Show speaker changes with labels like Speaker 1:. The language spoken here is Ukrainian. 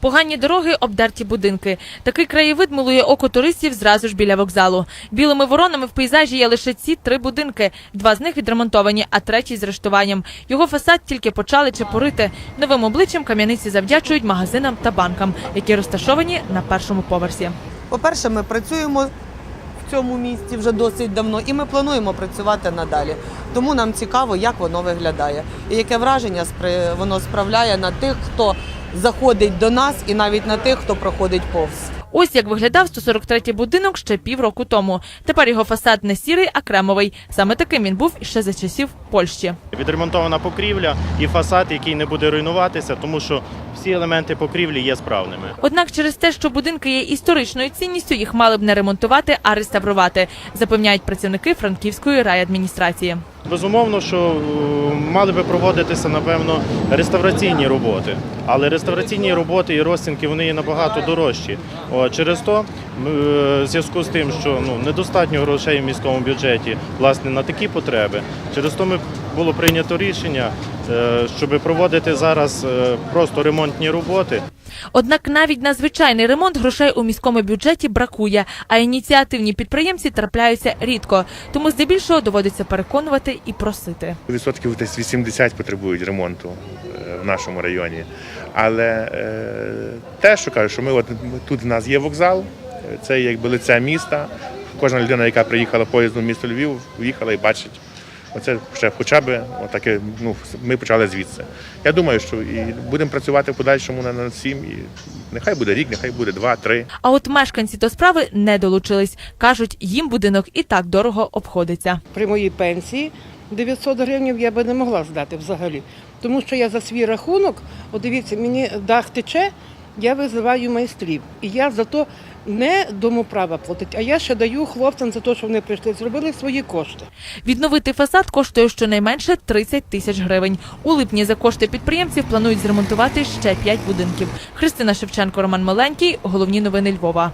Speaker 1: Погані дороги, обдерті будинки. Такий краєвид милує око туристів зразу ж біля вокзалу. Білими воронами в пейзажі є лише ці три будинки. Два з них відремонтовані, а третій з рештуванням. Його фасад тільки почали чепурити. Новим обличчям кам'яниці завдячують магазинам та банкам, які розташовані на першому поверсі.
Speaker 2: По-перше, ми працюємо в цьому місті вже досить давно, і ми плануємо працювати надалі. Тому нам цікаво, як воно виглядає, і яке враження воно справляє на тих, хто заходить до нас, і навіть на тих, хто проходить повз.
Speaker 1: Ось як виглядав 143-й будинок ще півроку тому. Тепер його фасад не сірий, а кремовий. Саме таким він був ще за часів Польщі.
Speaker 3: Відремонтована покрівля і фасад, який не буде руйнуватися, тому що всі елементи покрівлі є справними.
Speaker 1: Однак через те, що будинки є історичною цінністю, їх мали б не ремонтувати, а реставрувати, запевняють працівники франківської райадміністрації.
Speaker 3: Безумовно, що е, мали би проводитися напевно реставраційні роботи, але реставраційні роботи і розцінки вони є набагато дорожчі. Через то в зв'язку з тим, що ну недостатньо грошей в міському бюджеті власне на такі потреби. Через то ми було прийнято рішення, е, щоб проводити зараз е, просто ремонтні роботи.
Speaker 1: Однак навіть на звичайний ремонт грошей у міському бюджеті бракує, а ініціативні підприємці трапляються рідко. Тому здебільшого доводиться переконувати і просити.
Speaker 4: Відсотків десь 80 потребують ремонту е, в нашому районі. Але е, те, що кажу, що ми от тут в нас є вокзал, е, це якби лице міста. Кожна людина, яка приїхала поїздом в місто Львів, їхала і бачить. Оце ще хоча б отаке, ну, ми почали звідси. Я думаю, що і будемо працювати в подальшому на- над всім. І нехай буде рік, нехай буде два, три.
Speaker 1: А от мешканці до справи не долучились. кажуть, їм будинок і так дорого обходиться.
Speaker 5: при моїй пенсії 900 гривень я би не могла здати взагалі. Тому що я за свій рахунок, от дивіться, мені дах тече, я визиваю майстрів. І я за то не домоправа платить, а я ще даю хлопцям за те, що вони прийшли, зробили свої кошти.
Speaker 1: Відновити фасад коштує щонайменше 30 тисяч гривень. У липні за кошти підприємців планують зремонтувати ще 5 будинків. Христина Шевченко, Роман Маленький. Головні новини Львова.